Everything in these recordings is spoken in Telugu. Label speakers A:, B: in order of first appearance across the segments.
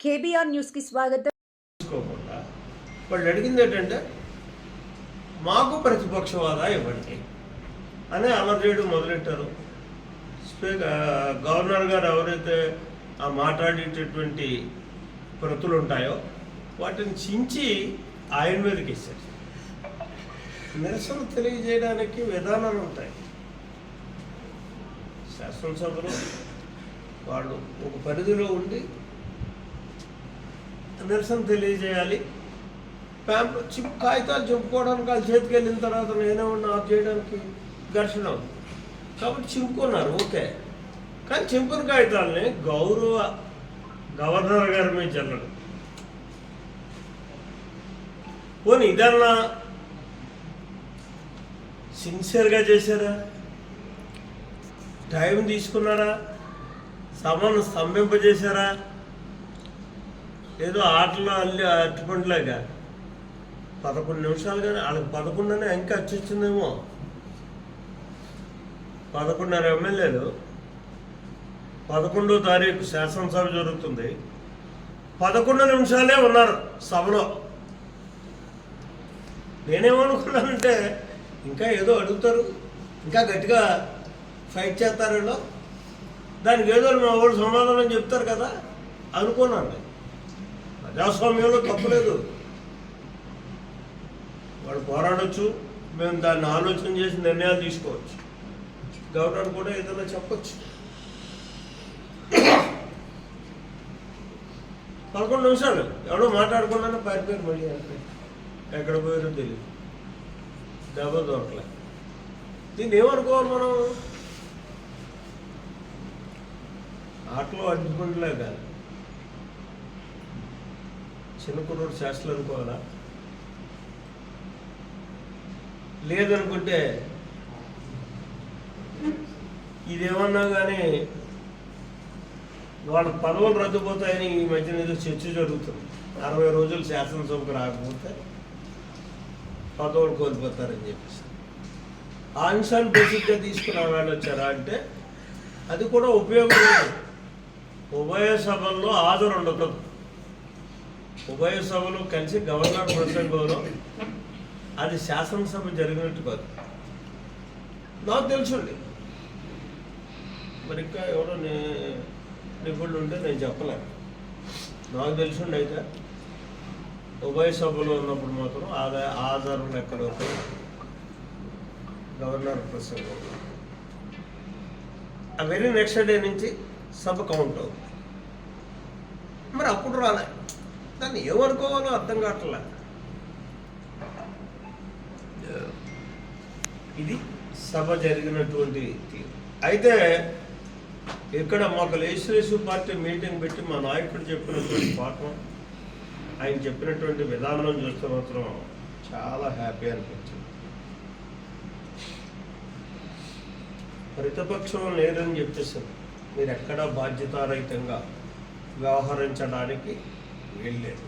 A: కేబీఆర్ న్యూస్కి స్వాగతం.
B: తీసుకోకుండా వాళ్ళు అడిగింది ఏంటంటే మాకు ప్రతిపక్ష హోదా ఇవ్వండి అని అమర్ చేయడం మొదలెట్టారు స్పీకర్ గవర్నర్ గారు ఎవరైతే ఆ మాట్లాడేటటువంటి ప్రతులు ఉంటాయో వాటిని చించి ఆయన మీదకి ఇస్తారు నిరసన తెలియజేయడానికి విధానాలు ఉంటాయి. శాసనసభలో వాళ్ళు ఒక పరిధిలో ఉండి నిరసన తెలియజేయాలి. ప్యాంప్ చిప్ కాగితాలు చెప్పుకోవడానికి వాళ్ళ చేతికి వెళ్ళిన తర్వాత నేనేమన్నా ఆఫ్ చేయడానికి ఘర్షణ ఉంది. కాబట్టి చింపుకున్నారు ఓకే. కానీ చింపుని కాగితాలని గౌరవ గవర్నర్ గారి మీద చల్లడు పోనీ ఇదన్నా సిన్సియర్గా చేశారా? టైం తీసుకున్నారా? సమను స్తంభింపజేశారా? ఏదో ఆటలో అల్లి అట్టుకుంటలేగా పదకొండు నిమిషాలు కానీ వాళ్ళకి పదకొండునే ఇంకా వచ్చిందేమో పదకొండున్నర ఎమ్మెల్యేలు. పదకొండో తారీఖు శాసనసభ జరుగుతుంది. పదకొండు నిమిషాలే ఉన్నారు సభలో. నేనేమనుకున్నానంటే ఇంకా ఏదో అడుగుతారు ఇంకా గట్టిగా ఫైట్ చేస్తారు వీళ్ళు. దానికి ఏదో మా వాళ్ళు సమాధానం చెప్తారు కదా అనుకున్నాను ప్రజాస్వామ్యంలో తప్పులేదు వాడు పోరాడొచ్చు మేము దాన్ని ఆలోచన చేసి నిర్ణయాలు తీసుకోవచ్చు. గవర్నర్ కూడా ఏదైనా చెప్పచ్చు. పదకొండు నిమిషాలు. ఎవడో మాట్లాడుకున్నానో పారిపోయారు మళ్ళీ. ఎక్కడ పోయారో తెలియదు దెబ్బ దొరకలే దీన్ని ఏమనుకోవాలి మనం? ఆటలో అడ్డుకుంటలే కాదు. చిన్న కుర్రోడు శాస్త్రం అనుకోవాలా? లేదనుకుంటే ఇదేమన్నా కానీ వాళ్ళ పదవులు రద్దుపోతాయని ఈ మధ్యన ఏదో చర్చ జరుగుతుంది. అరవై రోజులు శాసనసభకు రాకపోతే పదోడు కోల్పోతారని చెప్పేసి. ఆ అంశాన్ని బేసిక్గా తీసుకున్న వాళ్ళు వచ్చారా అంటే అది కూడా ఉపయోగం లేదు. ఉభయ సభల్లో హాజరు ఉండదు. ఉభయ సభలు కలిసి గవర్నర్ ప్రసంగంలో అది శాసనసభ జరిగినట్టు కాదు. నాకు తెలుసుండి. మరి ఇంకా ఎవరో నే నిపుణులు ఉంటే నేను చెప్పలేను. నాకు తెలుసుండి అయితే. ఉభయ సభలో ఉన్నప్పుడు మాత్రం ఆదా ఆధారం ఎక్కడ గవర్నర్ ప్రసంగం ఆ వెరీ నెక్స్ట్ డే నుంచి సభ కౌంట్ అవుతుంది. మరి అప్పుడు రాలే. దాన్ని ఏమనుకోవాలో అర్థం కావట్లే. ఇది సభ జరిగినటువంటి తీరు. అయితే ఇక్కడ మాకు లెజిస్లేటివ్ పార్టీ మీటింగ్ పెట్టి మా నాయకుడు చెప్పినటువంటి పాఠం ఆయన చెప్పినటువంటి విధానం చూస్తే మాత్రం చాలా హ్యాపీ అనిపించింది. ప్రతిపక్షం లేదని చెప్పేసింది మీరు ఎక్కడా బాధ్యతారహితంగా వ్యవహరించడానికి వెళ్ళలేదు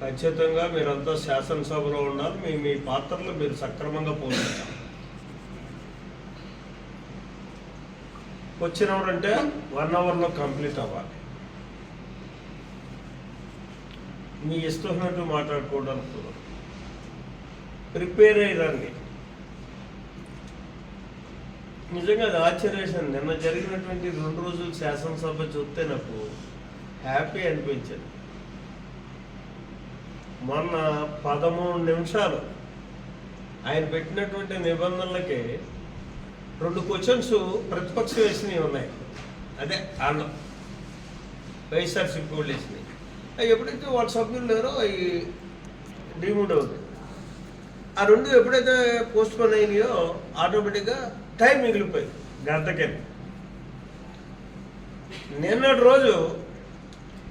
B: ఖచ్చితంగా మీరంతా శాసనసభలో ఉన్నారు మీ మీ పాత్రలు మీరు సక్రమంగా పోషించాలి. వచ్చినవారంటే వన్ అవర్లో కంప్లీట్ అవ్వాలి. మీ ఇష్టమైనట్టు మాట్లాడుకోవడానికి కుదరదు. ప్రిపేర్ అయ్యేదాన్ని నిజంగా అది ఆశ్చర్యేషన్ నిన్న జరిగినటువంటి రెండు రోజులు శాసనసభ చూస్తే నాకు హ్యాపీ అనిపించింది. మొన్న పదమూడు నిమిషాలు ఆయన పెట్టినటువంటి నిబంధనలకి రెండు క్వశ్చన్స్ ప్రతిపక్షం వేసినవి ఉన్నాయి. అదే వాళ్ళు వైఎస్ఆర్సీపీ వాళ్ళు వేసినాయి ఎప్పుడైతే వాళ్ళ సభ్యులు లేరో అవి డిమూడ్ అవుతాయి ఆ రెండు ఎప్పుడైతే పోస్ట్ పోన్ అయినాయో ఆటోమేటిక్గా టైం మిగిలిపోయింది గంటకే నిన్నటి రోజు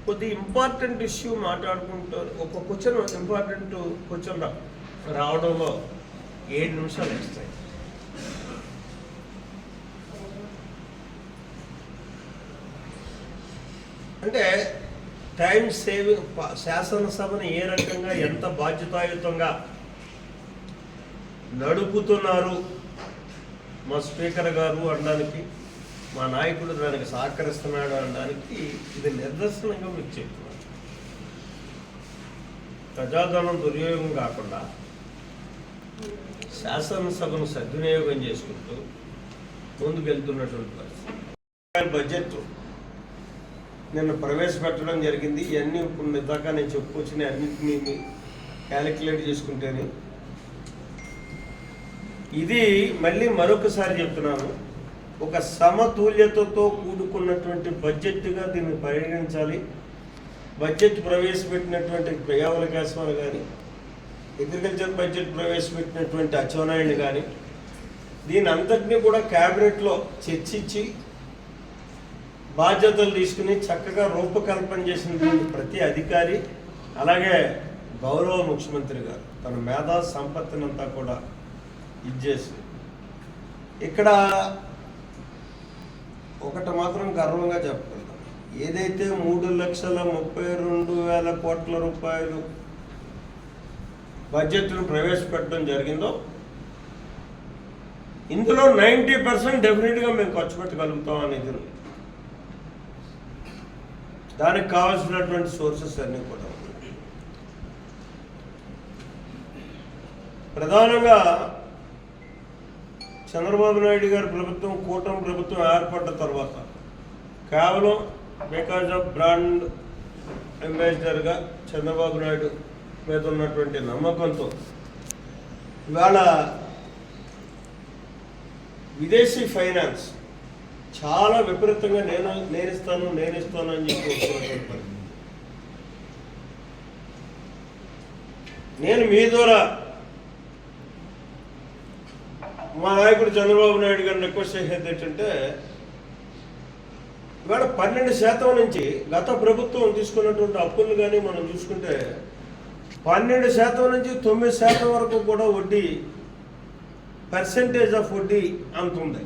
B: కొద్ది ఇంపార్టెంట్ ఇష్యూ మాట్లాడుకుంటారు ఒక క్వశ్చన్ ఇంపార్టెంట్ క్వశ్చన్ రావడంలో ఏడు నిమిషాలు ఇస్తాయి అంటే టైం సేవింగ్ శాసనసభను ఏ రకంగా ఎంత బాధ్యతాయుతంగా నడుపుతున్నారు మా స్పీకర్ గారు అనడానికి మా నాయకుడు దానికి సహకరిస్తున్నాడు అనడానికి ఇది నిదర్శనంగా మీకు చెప్తున్నాను. ప్రజాధనం దుర్యోగం కాకుండా శాసనసభను సద్వినియోగం చేసుకుంటూ ముందుకెళ్తున్నటువంటి పరిస్థితి. బడ్జెట్ నిన్న ప్రవేశపెట్టడం జరిగింది. ఇవన్నీ ఇప్పుడు దాకా నేను చెప్పుకొచ్చిన అన్నింటినీ క్యాలిక్యులేట్ చేసుకుంటేనే. ఇది మళ్ళీ మరొకసారి చెప్తున్నాను. ఒక సమతుల్యతతో కూడుకున్నటువంటి బడ్జెట్గా దీన్ని పరిగణించాలి. బడ్జెట్ ప్రవేశపెట్టినటువంటి ప్రయావలకాశ్వాలు కానీ అగ్రికల్చర్ బడ్జెట్ ప్రవేశపెట్టినటువంటి అచ్చెన్నాయుడు కానీ దీని అంతటినీ కూడా క్యాబినెట్లో చర్చించి బాధ్యతలు తీసుకుని చక్కగా రూపకల్పన చేసినటువంటి ప్రతి అధికారి అలాగే గౌరవ ముఖ్యమంత్రి గారు తన మేధా సంపత్తినంతా కూడా ఇచ్చేసి ఇక్కడ ఒకటి మాత్రం గర్వంగా చెప్పగలుగుతాం ఏదైతే మూడు లక్షల ముప్పై రెండు వేల కోట్ల రూపాయలు బడ్జెట్ను ప్రవేశపెట్టడం జరిగిందో ఇందులో నైంటీ పర్సెంట్ డెఫినెట్గా మేము ఖర్చు పెట్టగలుగుతాం అనేది ఉంది. దానికి కావాల్సినటువంటి సోర్సెస్ అన్నీ కూడా. ప్రధానంగా చంద్రబాబు నాయుడు గారి ప్రభుత్వం కూటమి ప్రభుత్వం ఏర్పడ్డ తర్వాత కేవలం బికాజ్ ఆఫ్ బ్రాండ్ అంబాసిడర్గా చంద్రబాబు నాయుడు మీద ఉన్నటువంటి నమ్మకంతో ఇవాళ విదేశీ ఫైనాన్స్ చాలా విపరీతంగా నేను నేనిస్తాను నేనిస్తాను అని చెప్పి వస్తున్నటువంటి పరిస్థితి. నేను మీ ద్వారా మా నాయకుడు చంద్రబాబు నాయుడు గారిని రిక్వెస్ట్ చేసేది ఏంటంటే ఇవాళ పన్నెండు శాతం నుంచి గత ప్రభుత్వం తీసుకున్నటువంటి అప్పులు కానీ మనం చూసుకుంటే పన్నెండు శాతం నుంచి తొమ్మిది శాతం వరకు కూడా వడ్డీ పర్సెంటేజ్ ఆఫ్ వడ్డీ అంత ఉంది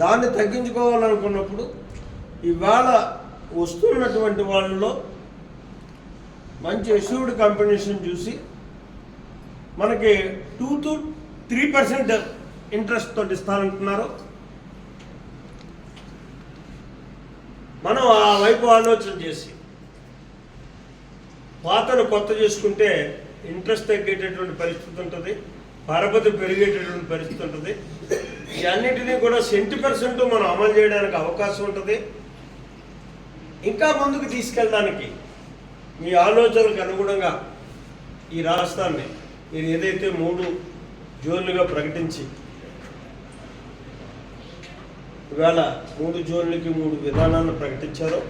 B: దాన్ని తగ్గించుకోవాలనుకున్నప్పుడు ఇవాళ వస్తున్నటువంటి వాళ్ళలో మంచి ఎష్యూర్డ్ కంపెనీషన్ చూసి మనకి two to three percent interest తోటి ఇస్తానంటున్నారు. మనం ఆ వైపు ఆలోచన చేసి పాతను కొత్త చేసుకుంటే ఇంట్రెస్ట్ తగ్గేటటువంటి పరిస్థితి ఉంటుంది పరపతి పెరిగేటటువంటి పరిస్థితి ఉంటుంది. వీటన్నిటినీ కూడా సెంటీ పర్సెంట్ మనం అమలు చేయడానికి అవకాశం ఉంటుంది. ఇంకా ముందుకు తీసుకెళ్ళడానికి మీ ఆలోచనలకు అనుగుణంగా ఈ రాష్ట్రాన్ని మీరు ఏదైతే మూడు జోన్లుగా ప్రకటించి ఇవాళ మూడు జోన్లకి మూడు విధానాలను ప్రకటించారో